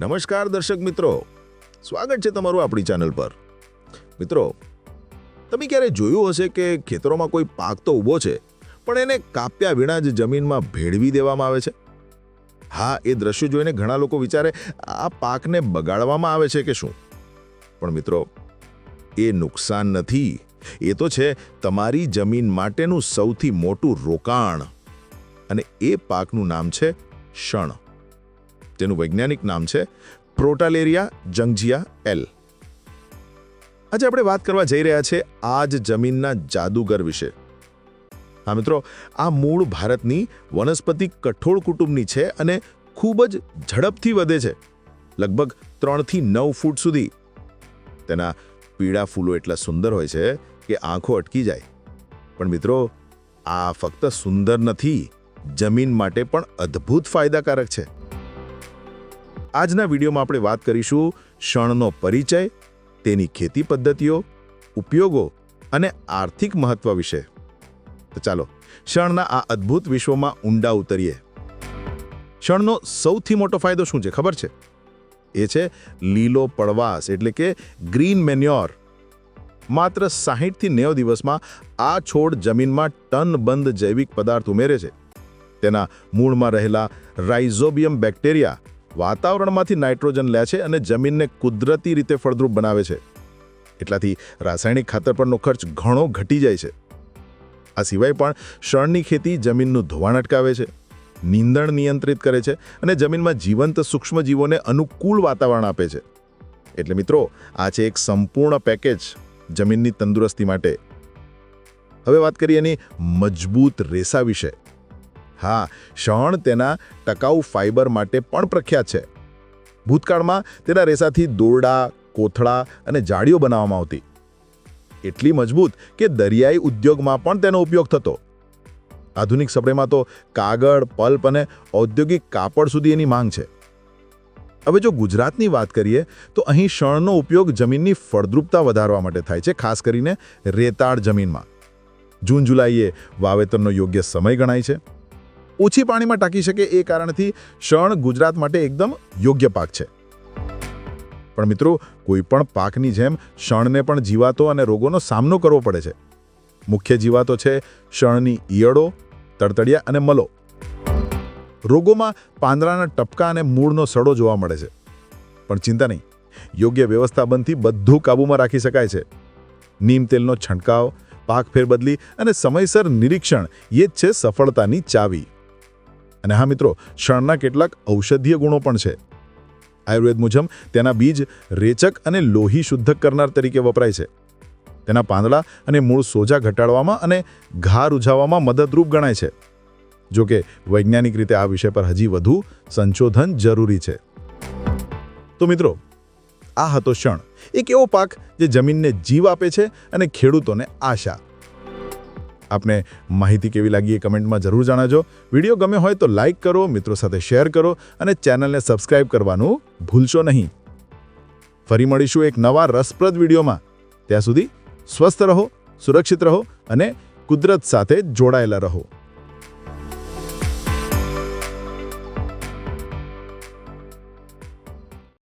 નમસ્કાર દર્શક મિત્રો. સ્વાગત છે તમારું આપણી ચેનલ પર. મિત્રો, તમે ક્યારે જોયું હશે કે ખેતરોમાં કોઈ પાક તો ઊભો છે, પણ એને કાપ્યા વિના જ જમીનમાં ભેળવી દેવામાં આવે છે? હા, એ દ્રશ્ય જોઈને ઘણા લોકો વિચારે, આ પાકને બગાડવામાં આવે છે કે શું? પણ મિત્રો, એ નુકસાન નથી. એ તો છે, તમારી જમીન માટેનું સૌથી મોટું રોકાણ. અને એ પાકનું નામ છે શણ. તેનું વૈજ્ઞાનિક નામ છે પ્રોટાલેરિયા જંગજિયા એલ. આજે આપણે વાત કરવા જઈ રહ્યા છે આ જ જમીનના જાદુગર વિશે. હા મિત્રો, આ મૂળ ભારતની વનસ્પતિ કઠોળ કુટુંબની છે અને ખૂબ જ ઝડપથી વધે છે. લગભગ ત્રણથી નવ ફૂટ સુધી. તેના પીળા ફૂલો એટલા સુંદર હોય છે કે આંખો અટકી જાય. પણ મિત્રો, આ ફક્ત સુંદર નથી, જમીન માટે પણ અદ્ભુત ફાયદાકારક છે. આજના વિડીયોમાં આપણે વાત કરીશું શણનો પરિચય, તેની ખેતી પદ્ધતિઓ, ઉપયોગો અને આર્થિક મહત્વ વિશે. તો ચાલો શણના આ અદ્ભુત વિશ્વમાં ઊંડા ઉતરીએ. શણનો સૌથી મોટો ફાયદો શું છે, ખબર છે? એ છે લીલો પડવાશ એટલે કે ગ્રીન મેન્યોર. માત્ર સાહીઠથી નેવ દિવસમાં આ છોડ જમીનમાં ટનબંધ જૈવિક પદાર્થ ઉમેરે છે. તેના મૂળમાં રહેલા રાઇઝોબિયમ બેક્ટેરિયા વાતાવરણમાંથી નાઇટ્રોજન લે છે અને જમીનને કુદરતી રીતે ફળદ્રુપ બનાવે છે. એટલાથી રાસાયણિક ખાતર પરનો ખર્ચ ઘણો ઘટી જાય છે. આ સિવાય પણ શણની ખેતી જમીનનું ધોવાણ અટકાવે છે, નીંદણ નિયંત્રિત કરે છે અને જમીનમાં જીવંત સૂક્ષ્મજીવોને અનુકૂળ વાતાવરણ આપે છે. એટલે મિત્રો, આ છે એક સંપૂર્ણ પેકેજ જમીનની તંદુરસ્તી માટે. હવે વાત કરીએ એની મજબૂત રેસા વિશે. હા શણ તેના ટકાઉ ફાઇબર માટે પણ પ્રખ્યાત છે. ભૂતકાળમાં તેના રેસાથી દોરડા, કોથળા અને જાળીઓ બનાવવામાં આવતી. એટલી મજબૂત કે દરિયાઈ ઉદ્યોગમાં પણ તેનો ઉપયોગ થતો. આધુનિક સમયમાં તો કાગળ, પલ્પ અને ઔદ્યોગિક કાપડ સુધી એની માંગ છે. હવે જો ગુજરાતની વાત કરીએ, તો અહીં શણનો ઉપયોગ જમીનની ફળદ્રુપતા વધારવા માટે થાય છે, ખાસ કરીને રેતાળ જમીનમાં. જૂન, જુલાઈએ વાવેતરનો યોગ્ય સમય ગણાય છે. ઓછી પાણીમાં ટાંકી શકે એ કારણથી શણ ગુજરાત માટે એકદમ યોગ્ય પાક છે. પણ મિત્રો, કોઈ પણ પાકની જેમ શણને પણ જીવાતો અને રોગોનો સામનો કરવો પડે છે. મુખ્ય જીવાતો છે શણની ઈયળો, તડતડિયા અને મલો. રોગોમાં પાંદડાના ટપકા અને મૂળનો સડો જોવા મળે છે. પણ ચિંતા નહીં, યોગ્ય વ્યવસ્થાપનથી બધું કાબૂમાં રાખી શકાય છે. નીમ તેલનો છંટકાવ પાક ફેરબદલી અને સમયસર નિરીક્ષણ એ જ છે સફળતાની ચાવી. અને હા મિત્રો શણના કેટલાક ઔષધીય ગુણો પણ છે. આયુર્વેદ મુજબ, તેના બીજ રેચક અને લોહી શુદ્ધ કરનાર તરીકે વપરાય છે. તેના પાંદડા અને મૂળ સોજા ઘટાડવામાં અને ઘા રૂઝાવવામાં મદદરૂપ ગણાય છે. જો કે વૈજ્ઞાનિક રીતે આ વિષય પર હજી વધુ સંશોધન જરૂરી છે. તો મિત્રો, આ હતો શણ એક એવો પાક જે જમીનને જીવ આપે છે અને ખેડૂતોને આશા. આપને માહિતી કેવી લાગી એ કમેન્ટમાં જરૂર જણાવજો. વીડિયો ગમે હોય તો લાઇક કરો, મિત્રો સાથે શેર કરો અને ચેનલને સબસ્ક્રાઇબ કરવાનું ભૂલશો નહીં. ફરી મળીશું એક નવા રસપ્રદ વિડીયોમાં. ત્યાં સુધી સ્વસ્થ રહો, સુરક્ષિત રહો અને કુદરત સાથે જોડાયેલા રહો.